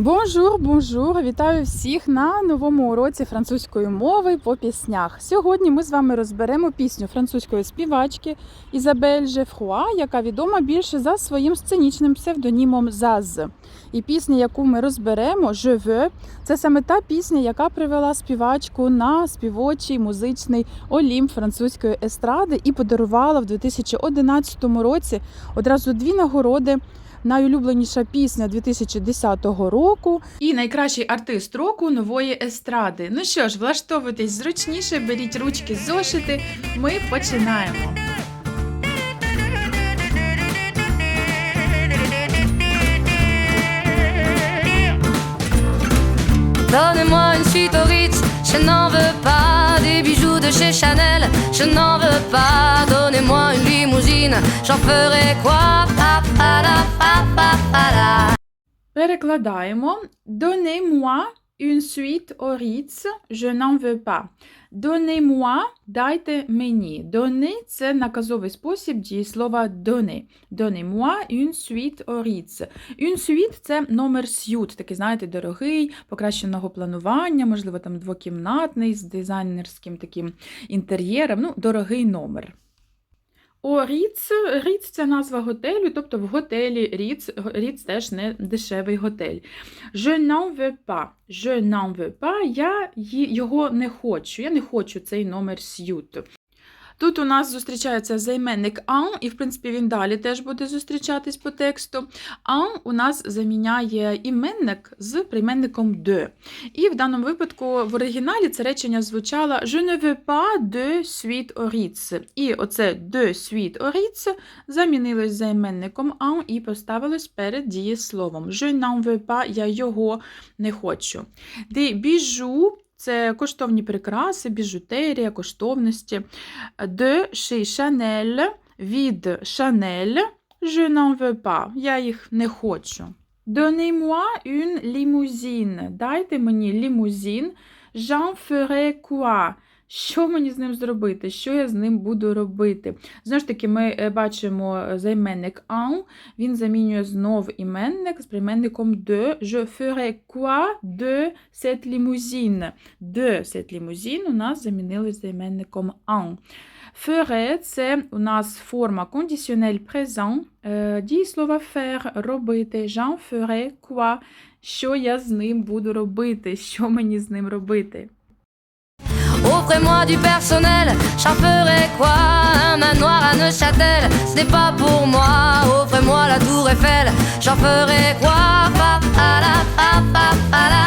Бонжур, бонжур! Вітаю всіх на новому уроці французької мови по піснях. Сьогодні ми з вами розберемо пісню французької співачки Ізабель Жефруа, яка відома більше за своїм сценічним псевдонімом Заз. І пісня, яку ми розберемо, «Je veux», це саме та пісня, яка привела співачку на співочий музичний олімп французької естради і подарувала в 2011 році одразу дві нагороди найулюбленіша пісня 2010 року і найкращий артист року нової естради. Ну що ж, влаштовуйтесь зручніше, беріть ручки, зошити. Ми починаємо. Donnez-moi une suite au Ritz, je n'en veux pas bijoux de chez Chanel, je n'en veux pas. Donnez-moi une limousine, j'en ferai quoi Pa, pa, la, pa, pa, pa, la. Перекладаємо. Donnez-moi Une suite au Ritz, je n'en veux pas. Donnez-moi, дайте мені. Donner – це наказовий спосіб дієслова donner. Donnez-moi une suite au Ritz. Une suite – це номер сют, такий, знаєте, дорогий, покращеного планування, можливо, там двокімнатний, з дизайнерським таким інтер'єром, ну, дорогий номер. О, Ріц, Ріц це назва готелю, тобто в готелі Ріц, Ріц теж не дешевий готель. Je n'en veux pas. Je n'en veux pas. Я його не хочу. Я не хочу цей номер сют. Тут у нас зустрічається займенник un, і, в принципі, він далі теж буде зустрічатись по тексту. Un у нас заміняє іменник з прийменником de. І в даному випадку в оригіналі це речення звучало Je ne veux pas de suite au Ritz. І оце de suite au Ritz замінилось займенником un і поставилось перед дієсловом. Je n'en veux pas, я його не хочу. Des bijoux – це коштовні прикраси, біжутерія, коштовності. De chez Chanel, від Chanel, je n'en veux pas, я їх не хочу. Donnez-moi une limousine. Дайте мені лімузин. J'en ferai quoi? Що мені з ним зробити? Що я з ним буду робити? Знову ж таки, ми е, бачимо займенник un, він замінює знов іменник з прийменником de. Je ferai quoi de cette limousine? De cette limousine у нас замінилось займенником un. Ferai – це у нас форма conditionnel présent, е, дієслова faire – робити. J'en ferai quoi? Що я з ним буду робити? Що мені з ним робити? Offrez-moi du personnel, j'en ferai quoi Un manoir à Neuchâtel, ce n'est pas pour moi. Offrez-moi la tour Eiffel, j'en ferai quoi Pa, pa, la, pa, pa, pa, la.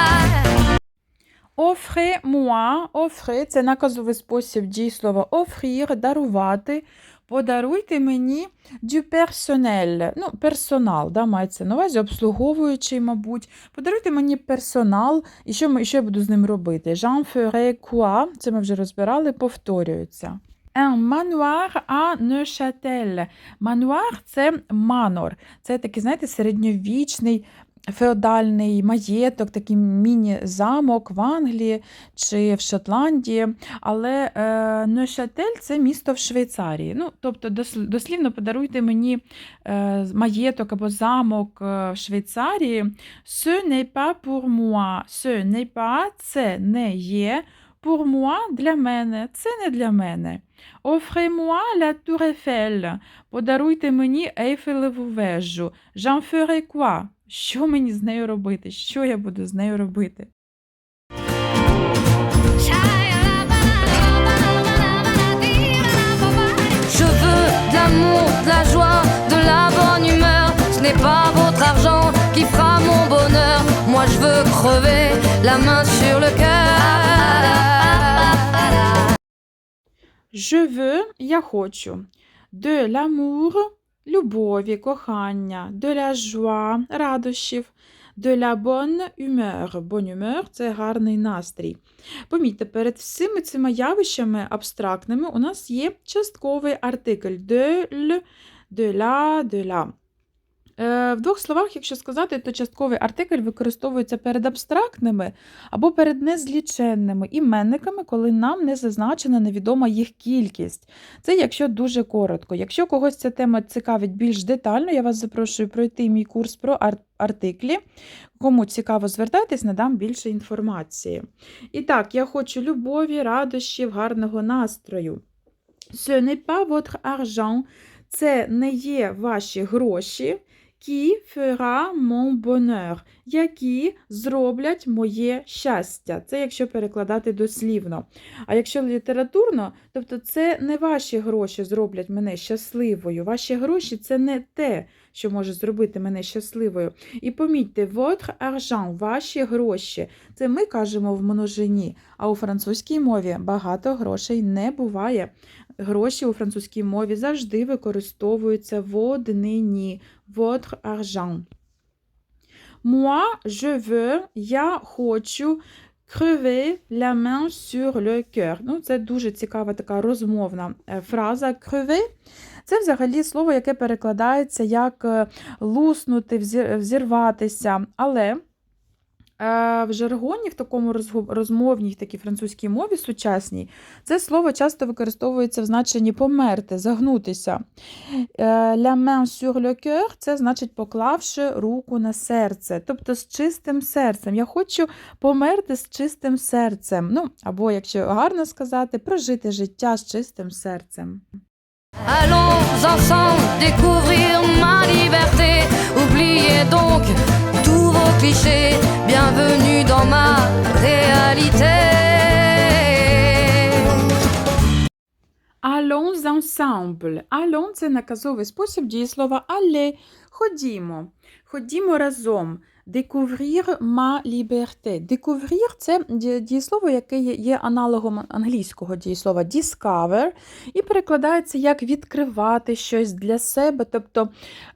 Offrez-moi, offre – це наказовий спосіб дієслова offrir – дарувати. Подаруйте мені du personnel, ну, персонал, да, мається на увазі, обслуговуючий, мабуть. Подаруйте мені персонал, і що, ми, що я буду з ним робити? J'en ferai quoi? Це ми вже розбирали, повторюється. Un manoir à Neuchâtel. Мануар – це манор. Це такий, знаєте, середньовічний феодальний маєток, такий міні-замок в Англії чи в Шотландії. Але е, Нойшатель це місто в Швейцарії. Ну, тобто, дос- дослівно подаруйте мені е, маєток або замок е, в Швейцарії. Ce n'est pas pour moi. Ce n'est pas – це не є. Pour moi – для мене. Це не для мене. Offrez-moi la tour Eiffel. Подаруйте мені Ейфелеву вежу. J'en ferai quoi? Що мені з нею робити? Що я буду з нею робити? Je veux de l'amour, de la joie, de la bonne humeur. Ce n'est pas votre argent qui fera mon bonheur. Moi je veux crever la main sur le cœur. Je veux – я хочу. De l'amour – любові, кохання. De la joie – радощів. De la bonne humeur. Bonne humeur – це гарний настрій. Помітьте, перед всіми цими явищами абстрактними у нас є частковий артикль de, l, de la, de la. Е, В двох словах, якщо сказати, то частковий артикль використовується перед абстрактними або перед незліченними іменниками, коли нам не зазначена невідома їх кількість. Це якщо дуже коротко. Якщо когось ця тема цікавить більш детально, я вас запрошую пройти мій курс про артиклі. Кому цікаво, звертайтесь, надам більше інформації. І так, я хочу любові, радощів, гарного настрою. Ce n'est pas votre argent. Це не є ваші гроші, qui fera mon bonheur, які зроблять моє щастя. Це якщо перекладати дослівно. А якщо літературно, тобто це не ваші гроші зроблять мене щасливою. Ваші гроші це не те, що може зробити мене щасливою. І помітьте, votre argent, ваші гроші. Це ми кажемо в множині, а у французькій мові багато грошей не буває. Гроші у французькій мові завжди використовуються в однині. Votre argent. Moi, je veux, я хочу crever la main sur le cœur. Ну, це дуже цікава така розмовна е, фраза. Crever – це взагалі слово, яке перекладається як е, луснути, взірватися. Але в жаргоні, в такому розмовній, такій французькій мові сучасній, це слово часто використовується в значенні померти, загнутися. Е, La main sur le cœur – це значить поклавши руку на серце, тобто з чистим серцем. Я хочу померти з чистим серцем. Ну, або, якщо гарно сказати, прожити життя з чистим серцем. Allons ensemble découvrir ma liberté. Oubliez donc tous vos clichés. Allons ensemble. Allons – це наказовий спосіб дієслова aller. Ходімо. Ходімо разом. Découvrir ma liberté. Découvrir – це дієслово, яке є- аналогом англійського дієслова discover і перекладається як відкривати щось для себе, тобто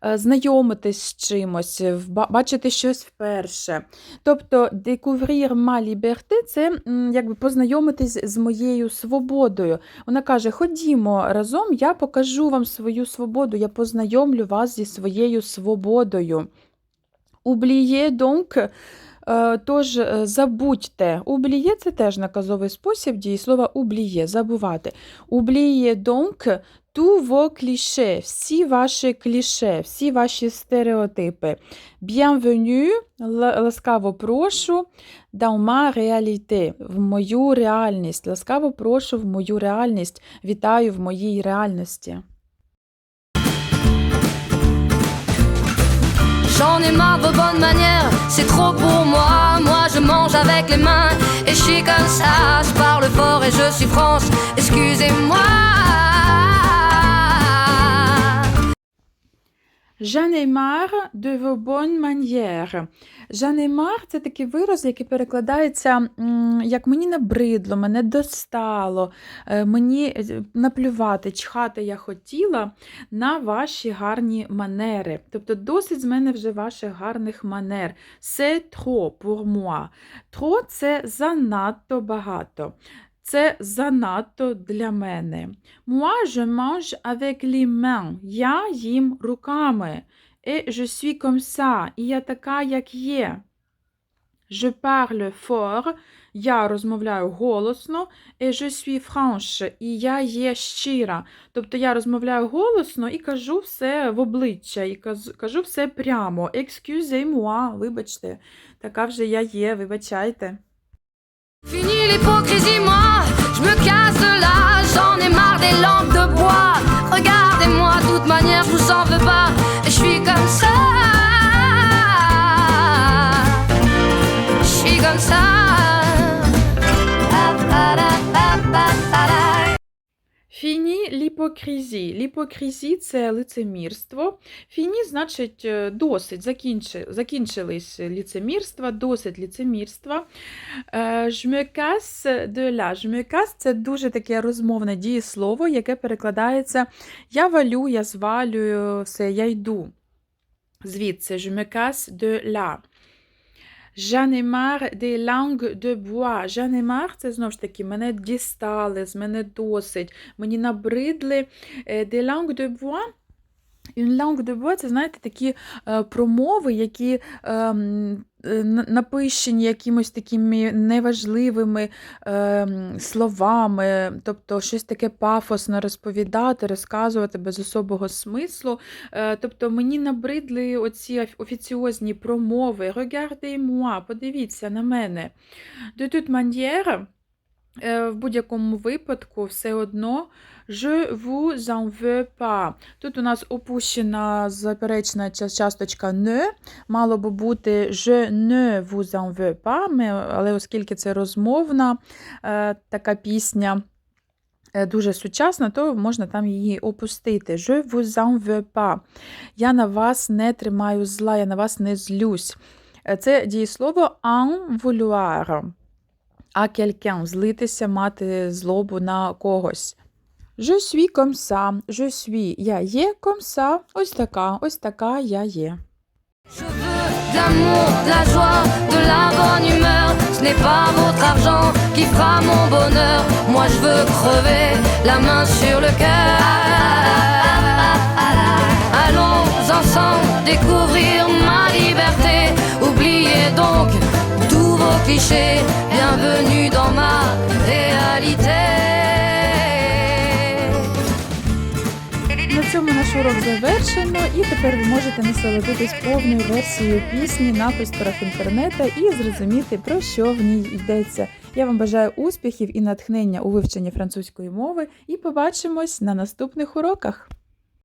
е, знайомитись з чимось, бачити щось вперше. Тобто découvrir ma liberté – це якби познайомитись з моєю свободою. Вона каже: Ходімо разом, я покажу вам свою свободу, я познайомлю вас зі своєю свободою. Oubliez donc, е, тож е, забудьте. Oublier – це теж наказовий спосіб дієслова oublier – забувати. Oubliez donc tous vos clichés, всі ваші кліше, всі ваші стереотипи. Bienvenue, ласкаво прошу, dans ma réalité, в мою реальність. Ласкаво прошу в мою реальність. Вітаю в моїй реальності. J'en ai marre de vos bonnes manières, c'est trop pour moi. Moi je mange avec les mains et je suis comme ça. Je parle fort et je suis France, excusez-moi. J'en ai marre de vos bonnes manières. J'en ai marre – це такий вираз, який перекладається як мені набридло, мене достало, е, мені е, наплювати, чхати я хотіла на ваші гарні манери. Тобто досить з мене вже ваших гарних манер. C'est trop pour moi. Trop – це занадто багато. Це занадто для мене. Moi, je mange avec les mains. Я їм руками. Et je suis comme ça. І я така, як є. Je parle fort. Я розмовляю голосно. Et je suis franche. І я є щира. Тобто я розмовляю голосно і кажу все в обличчя, і кажу все прямо. Excusez-moi, вибачте. Така вже я є, вибачайте. Fini l'hypocrisie, moi, je me casse de là, j'en ai marre des lampes de bois. Regardez-moi, de toute manière, je vous en veux pas, je suis comme ça. Je suis comme ça. Фіні ліпокрізі. Ліпокрізі це лицемірство. Фіні значить е, досить, закінчи, закінчились лицемірства, досить лицемірства. Е. Je me casse – це дуже таке розмовне дієслово, яке перекладається я валю, я звалюю, все, я йду. Звідси, casse de là. J'en ai marre des langues de bois. J'en ai marre – це знову ж таки мене дістали, з мене досить. Мені набридли. Е, Des langues de bois Une langue de bois – це, знаєте, такі е, промови, які ем, напищені якимось такими неважливими е, словами, тобто щось таке пафосно розповідати, розказувати без особого смислу. Е, тобто мені набридли оці офіціозні промови. Regardez-moi, подивіться на мене. De toute manière, е, в будь-якому випадку все одно Je vous en veux pas. Тут у нас опущена заперечна часточка ne. Мало би бути je ne vous en veux pas, але оскільки це розмовна е, така пісня, е, дуже сучасна, то можна там її опустити. Je vous en veux pas. Я на вас не тримаю зла, я на вас не злюсь. Е, Це дієслово en vouloir. А quelqu'un – злитися, мати злобу на когось. Je suis comme ça, je suis, я є comme ça, ось така, ось така я є. Je veux de l'amour, de la joie, de la bonne humeur. Ce n'est pas votre argent qui fera mon bonheur. Moi je veux crever la main sur le cœur. Allons ensemble découvrir ma liberté. Clichés. Bienvenue dans ma réalité. На цьому наш урок завершено, і тепер ви можете насолодитись повною версією пісні на просторах інтернету і зрозуміти, про що в ній йдеться. Я вам бажаю успіхів і натхнення у вивченні французької мови, і побачимось на наступних уроках.